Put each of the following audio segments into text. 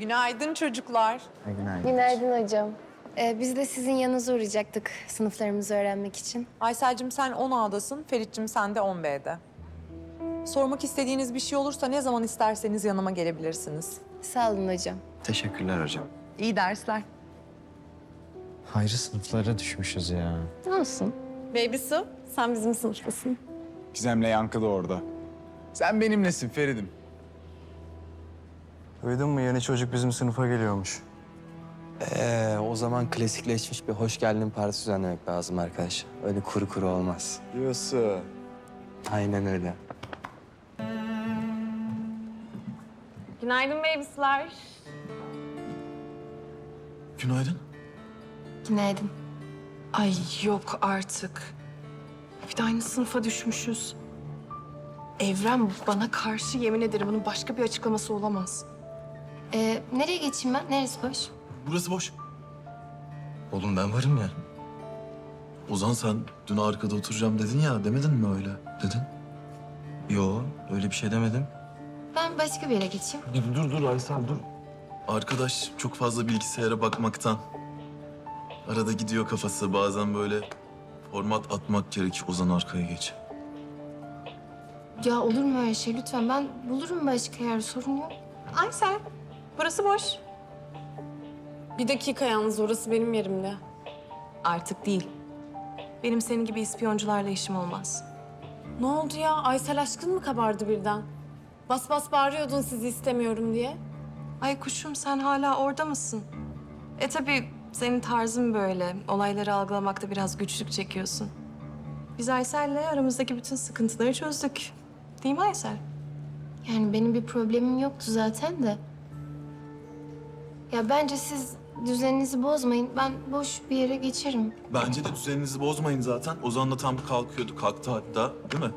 Günaydın çocuklar. Günaydın. Günaydın hocam. Ee, biz de sizin yanınıza uğrayacaktık sınıflarımızı öğrenmek için. Aysel'cim sen 10A'dasın, Ferit'cim sen de 10B'de. Sormak istediğiniz bir şey olursa ne zaman isterseniz yanıma gelebilirsiniz. Sağ olun hocam. Teşekkürler hocam. İyi dersler. Hayrı sınıflara düşmüşüz ya. Olsun. Baby Su, sen bizim sınıftasın. Gizem'le Yankı da orada. Sen benimlesin Ferid'im. Duydun mu yeni çocuk bizim sınıfa geliyormuş. Ee, o zaman klasikleşmiş bir hoş geldin partisi düzenlemek lazım arkadaş. Öyle kuru kuru olmaz. Diyorsun. Aynen öyle. Günaydın baby'sler. Günaydın. Günaydın. Ay yok artık. Bir de aynı sınıfa düşmüşüz. Evren bana karşı yemin ederim bunun başka bir açıklaması olamaz. Ee, nereye geçeyim ben? Neresi boş? Burası boş. Oğlum ben varım ya. Ozan sen dün arkada oturacağım dedin ya demedin mi öyle? Dedin. Yo, öyle bir şey demedim. Ben başka bir yere geçeyim. Dur dur dur Aysel dur. Arkadaş çok fazla bilgisayara bakmaktan. Arada gidiyor kafası bazen böyle format atmak gerek. Ozan arkaya geç. Ya olur mu öyle şey? Lütfen ben bulurum başka yer. Sorun yok. Aysel, burası boş. Bir dakika yalnız orası benim yerimde. Artık değil. Benim senin gibi ispiyoncularla işim olmaz. Ne oldu ya? Aysel aşkın mı kabardı birden? Bas bas bağırıyordun sizi istemiyorum diye. Ay kuşum sen hala orada mısın? E tabii senin tarzın böyle. Olayları algılamakta biraz güçlük çekiyorsun. Biz Aysel'le aramızdaki bütün sıkıntıları çözdük. Değil mi Aysel? Yani benim bir problemim yoktu zaten de. Ya bence siz düzeninizi bozmayın. Ben boş bir yere geçerim. Bence de düzeninizi bozmayın zaten. Ozan da tam kalkıyordu. Kalktı hatta değil mi?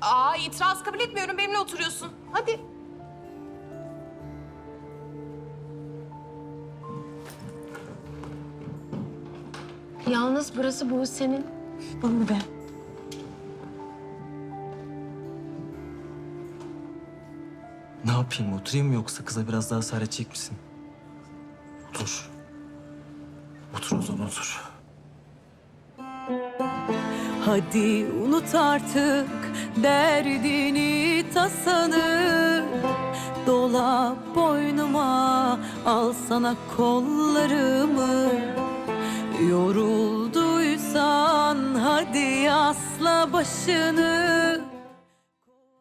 Aa itiraz kabul etmiyorum. Benimle oturuyorsun. Hadi. Yalnız burası bu senin. Bunu be. Ne yapayım, oturayım mı yoksa kıza biraz daha ısrar edecek misin? Otur. Otur Ozan otur. Hadi unut artık derdini tasanı Dola boynuma al sana kollarımı Yorulduysan hadi asla başını